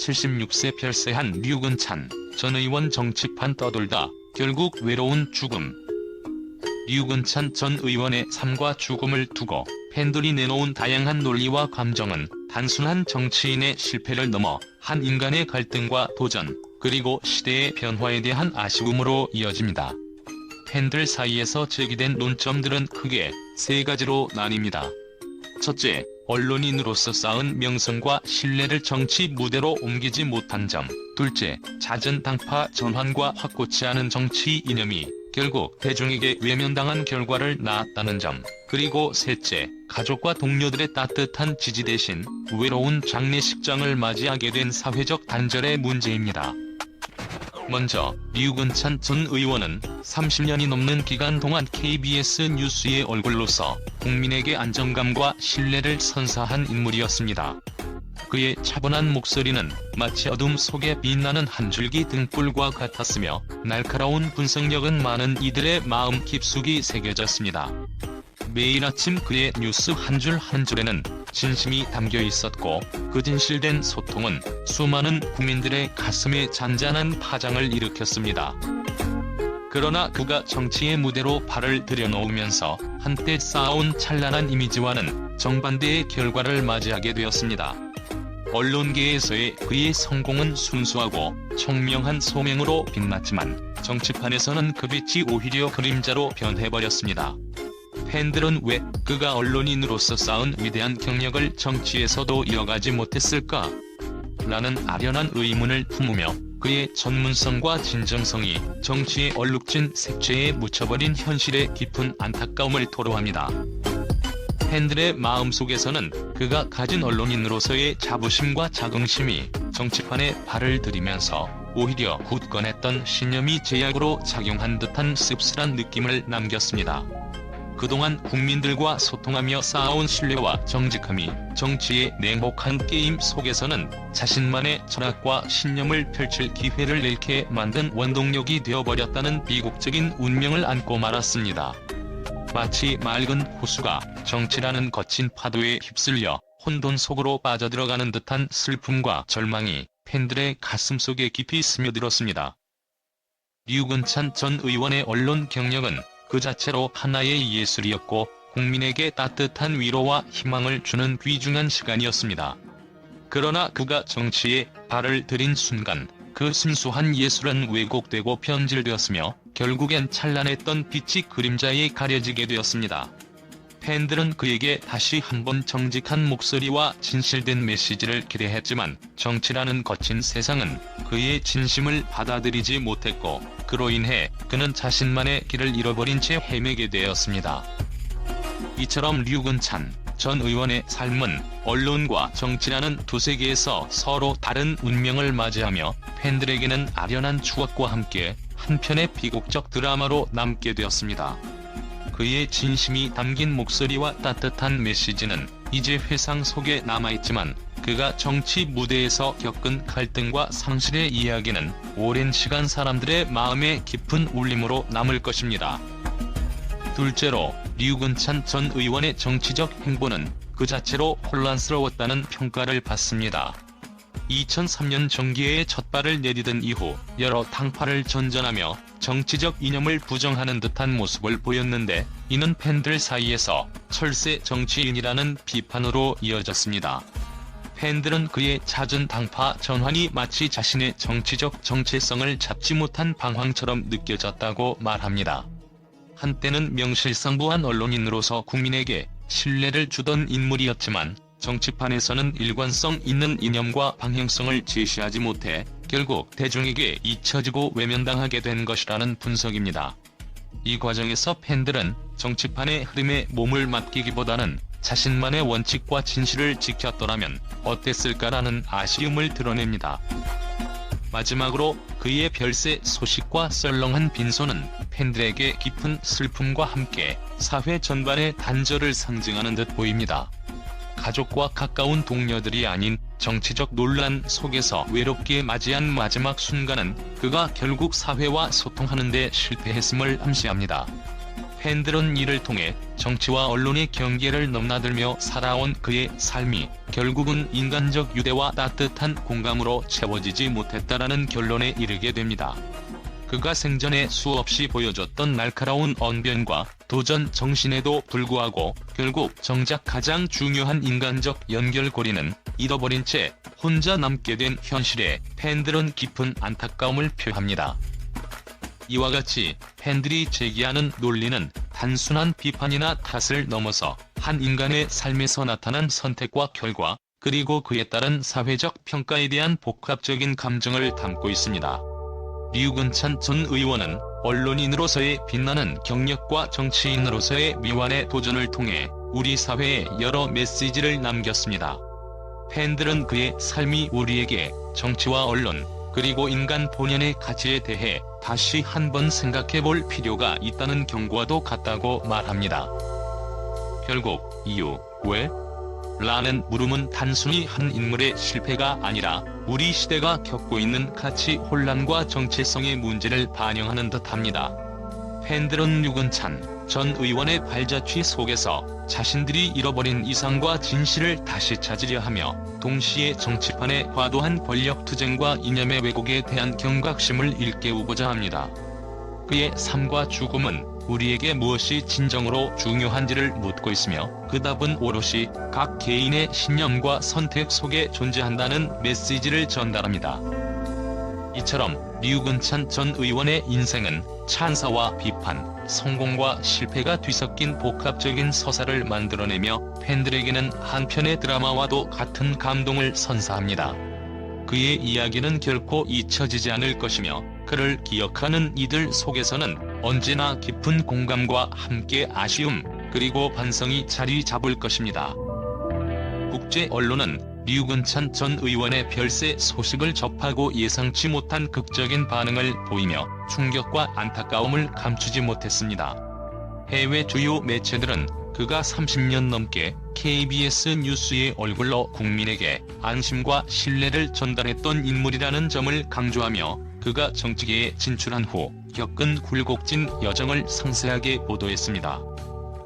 76세 별세한 류근찬 전 의원 정치판 떠돌다 결국 외로운 죽음. 류근찬 전 의원의 삶과 죽음을 두고 팬들이 내놓은 다양한 논리와 감정은 단순한 정치인의 실패를 넘어 한 인간의 갈등과 도전, 그리고 시대의 변화에 대한 아쉬움으로 이어집니다. 팬들 사이에서 제기된 논점들은 크게 세 가지로 나뉩니다. 첫째, 언론인으로서 쌓은 명성과 신뢰를 정치 무대로 옮기지 못한 점. 둘째, 잦은 당파 전환과 확고치 않은 정치 이념이 결국 대중에게 외면당한 결과를 낳았다는 점. 그리고 셋째, 가족과 동료들의 따뜻한 지지 대신 외로운 장례식장을 맞이하게 된 사회적 단절의 문제입니다. 먼저 류근찬 전 의원은 30년이 넘는 기간 동안 KBS 뉴스의 얼굴로서 국민에게 안정감과 신뢰를 선사한 인물이었습니다. 그의 차분한 목소리는 마치 어둠 속에 빛나는 한 줄기 등불과 같았으며 날카로운 분석력은 많은 이들의 마음 깊숙이 새겨졌습니다. 매일 아침 그의 뉴스 한 줄 한 줄에는 진심이 담겨 있었고 그 진실된 소통은 수많은 국민들의 가슴에 잔잔한 파장을 일으켰습니다. 그러나 그가 정치의 무대로 발을 들여놓으면서 한때 쌓아온 찬란한 이미지와는 정반대의 결과를 맞이하게 되었습니다. 언론계에서의 그의 성공은 순수하고 총명한 소명으로 빛났지만 정치판에서는 그 빛이 오히려 그림자로 변해버렸습니다. 팬들은 왜 그가 언론인으로서 쌓은 위대한 경력을 정치에서도 이어가지 못했을까? 라는 아련한 의문을 품으며 그의 전문성과 진정성이 정치의 얼룩진 색채에 묻혀버린 현실의 깊은 안타까움을 토로합니다. 팬들의 마음속에서는 그가 가진 언론인으로서의 자부심과 자긍심이 정치판에 발을 들이면서 오히려 굳건했던 신념이 제약으로 작용한 듯한 씁쓸한 느낌을 남겼습니다. 그동안 국민들과 소통하며 쌓아온 신뢰와 정직함이 정치의 냉혹한 게임 속에서는 자신만의 철학과 신념을 펼칠 기회를 잃게 만든 원동력이 되어버렸다는 비극적인 운명을 안고 말았습니다. 마치 맑은 호수가 정치라는 거친 파도에 휩쓸려 혼돈 속으로 빠져들어가는 듯한 슬픔과 절망이 팬들의 가슴 속에 깊이 스며들었습니다. 류근찬 전 의원의 언론 경력은 그 자체로 하나의 예술이었고 국민에게 따뜻한 위로와 희망을 주는 귀중한 시간이었습니다. 그러나 그가 정치에 발을 들인 순간 그 순수한 예술은 왜곡되고 변질되었으며 결국엔 찬란했던 빛이 그림자에 가려지게 되었습니다. 팬들은 그에게 다시 한번 정직한 목소리와 진실된 메시지를 기대했지만 정치라는 거친 세상은 그의 진심을 받아들이지 못했고 그로 인해 그는 자신만의 길을 잃어버린 채 헤매게 되었습니다. 이처럼 류근찬 전 의원의 삶은 언론과 정치라는 두 세계에서 서로 다른 운명을 맞이하며 팬들에게는 아련한 추억과 함께 한편의 비극적 드라마로 남게 되었습니다. 그의 진심이 담긴 목소리와 따뜻한 메시지는 이제 회상 속에 남아있지만 그가 정치 무대에서 겪은 갈등과 상실의 이야기는 오랜 시간 사람들의 마음에 깊은 울림으로 남을 것입니다. 둘째로 류근찬 전 의원의 정치적 행보는 그 자체로 혼란스러웠다는 평가를 받습니다. 2003년 정기회에 첫 발을 내디딘 이후 여러 당파를 전전하며 정치적 이념을 부정하는 듯한 모습을 보였는데 이는 팬들 사이에서 철새 정치인이라는 비판으로 이어졌습니다. 팬들은 그의 잦은 당파 전환이 마치 자신의 정치적 정체성을 잡지 못한 방황처럼 느껴졌다고 말합니다. 한때는 명실상부한 언론인으로서 국민에게 신뢰를 주던 인물이었지만 정치판에서는 일관성 있는 이념과 방향성을 제시하지 못해 결국 대중에게 잊혀지고 외면당하게 된 것이라는 분석입니다. 이 과정에서 팬들은 정치판의 흐름에 몸을 맡기기보다는 자신만의 원칙과 진실을 지켰더라면 어땠을까라는 아쉬움을 드러냅니다. 마지막으로 그의 별세 소식과 썰렁한 빈소는 팬들에게 깊은 슬픔과 함께 사회 전반의 단절을 상징하는 듯 보입니다. 가족과 가까운 동료들이 아닌 정치적 논란 속에서 외롭게 맞이한 마지막 순간은 그가 결국 사회와 소통하는 데 실패했음을 암시합니다. 팬들은 이를 통해 정치와 언론의 경계를 넘나들며 살아온 그의 삶이 결국은 인간적 유대와 따뜻한 공감으로 채워지지 못했다라는 결론에 이르게 됩니다. 그가 생전에 수없이 보여줬던 날카로운 언변과 도전 정신에도 불구하고 결국 정작 가장 중요한 인간적 연결고리는 잃어버린 채 혼자 남게 된 현실에 팬들은 깊은 안타까움을 표합니다. 이와 같이 팬들이 제기하는 논리는 단순한 비판이나 탓을 넘어서 한 인간의 삶에서 나타난 선택과 결과, 그리고 그에 따른 사회적 평가에 대한 복합적인 감정을 담고 있습니다. 류근찬 전 의원은 언론인으로서의 빛나는 경력과 정치인으로서의 미완의 도전을 통해 우리 사회에 여러 메시지를 남겼습니다. 팬들은 그의 삶이 우리에게 정치와 언론, 그리고 인간 본연의 가치에 대해 다시 한번 생각해 볼 필요가 있다는 경고와도 같다고 말합니다. 결국 이유, 왜? 라는 물음은 단순히 한 인물의 실패가 아니라 우리 시대가 겪고 있는 가치 혼란과 정체성의 문제를 반영하는 듯합니다. 팬들은 유근찬 전 의원의 발자취 속에서 자신들이 잃어버린 이상과 진실을 다시 찾으려 하며 동시에 정치판의 과도한 권력 투쟁과 이념의 왜곡에 대한 경각심을 일깨우고자 합니다. 그의 삶과 죽음은 우리에게 무엇이 진정으로 중요한지를 묻고 있으며 그 답은 오롯이 각 개인의 신념과 선택 속에 존재한다는 메시지를 전달합니다. 이처럼 류근찬 전 의원의 인생은 찬사와 비판, 성공과 실패가 뒤섞인 복합적인 서사를 만들어내며 팬들에게는 한편의 드라마와도 같은 감동을 선사합니다. 그의 이야기는 결코 잊혀지지 않을 것이며 그를 기억하는 이들 속에서는 언제나 깊은 공감과 함께 아쉬움, 그리고 반성이 자리 잡을 것입니다. 국제 언론은 류근찬 전 의원의 별세 소식을 접하고 예상치 못한 극적인 반응을 보이며 충격과 안타까움을 감추지 못했습니다. 해외 주요 매체들은 그가 30년 넘게 KBS 뉴스의 얼굴로 국민에게 안심과 신뢰를 전달했던 인물이라는 점을 강조하며 그가 정치계에 진출한 후 겪은 굴곡진 여정을 상세하게 보도했습니다.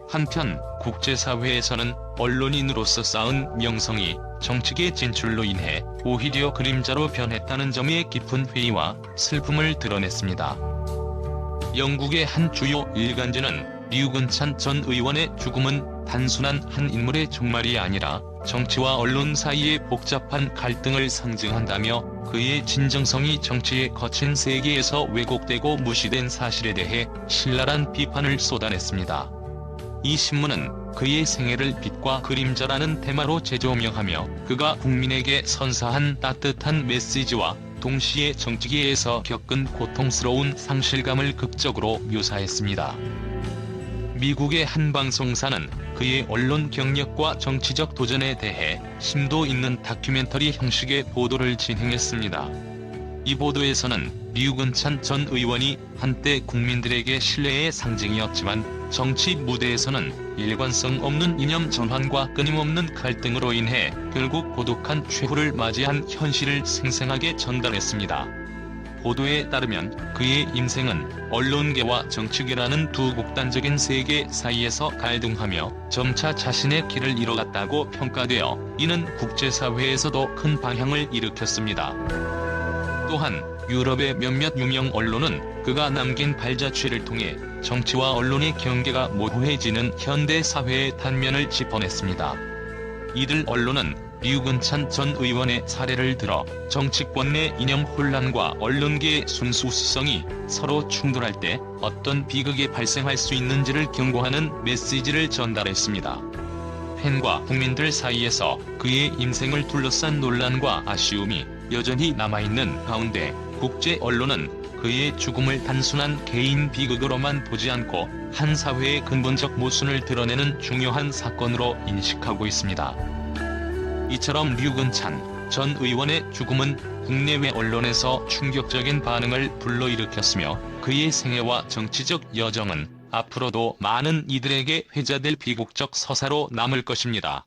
한편 국제사회에서는 언론인으로서 쌓은 명성이 정치계 진출로 인해 오히려 그림자로 변했다는 점에 깊은 회의와 슬픔을 드러냈습니다. 영국의 한 주요 일간지는 류근찬 전 의원의 죽음은 단순한 한 인물의 종말이 아니라 정치와 언론 사이의 복잡한 갈등을 상징한다며 그의 진정성이 정치의 거친 세계에서 왜곡되고 무시된 사실에 대해 신랄한 비판을 쏟아냈습니다. 이 신문은 그의 생애를 빛과 그림자라는 테마로 재조명하며 그가 국민에게 선사한 따뜻한 메시지와 동시에 정치계에서 겪은 고통스러운 상실감을 극적으로 묘사했습니다. 미국의 한 방송사는 그의 언론 경력과 정치적 도전에 대해 심도 있는 다큐멘터리 형식의 보도를 진행했습니다. 이 보도에서는 류근찬 전 의원이 한때 국민들에게 신뢰의 상징이었지만 정치 무대에서는 일관성 없는 이념 전환과 끊임없는 갈등으로 인해 결국 고독한 최후를 맞이한 현실을 생생하게 전달했습니다. 보도에 따르면 그의 인생은 언론계와 정치계라는 두 극단적인 세계 사이에서 갈등하며 점차 자신의 길을 잃어갔다고 평가되어 이는 국제사회에서도 큰 방향을 일으켰습니다. 또한 유럽의 몇몇 유명 언론은 그가 남긴 발자취를 통해 정치와 언론의 경계가 모호해지는 현대 사회의 단면을 짚어냈습니다. 이들 언론은 류근찬 전 의원의 사례를 들어 정치권 내 이념 혼란과 언론계의 순수성이 서로 충돌할 때 어떤 비극이 발생할 수 있는지를 경고하는 메시지를 전달했습니다. 팬과 국민들 사이에서 그의 인생을 둘러싼 논란과 아쉬움이 여전히 남아있는 가운데 국제 언론은 그의 죽음을 단순한 개인 비극으로만 보지 않고 한 사회의 근본적 모순을 드러내는 중요한 사건으로 인식하고 있습니다. 이처럼 류근찬 전 의원의 죽음은 국내외 언론에서 충격적인 반응을 불러일으켰으며 그의 생애와 정치적 여정은 앞으로도 많은 이들에게 회자될 비극적 서사로 남을 것입니다.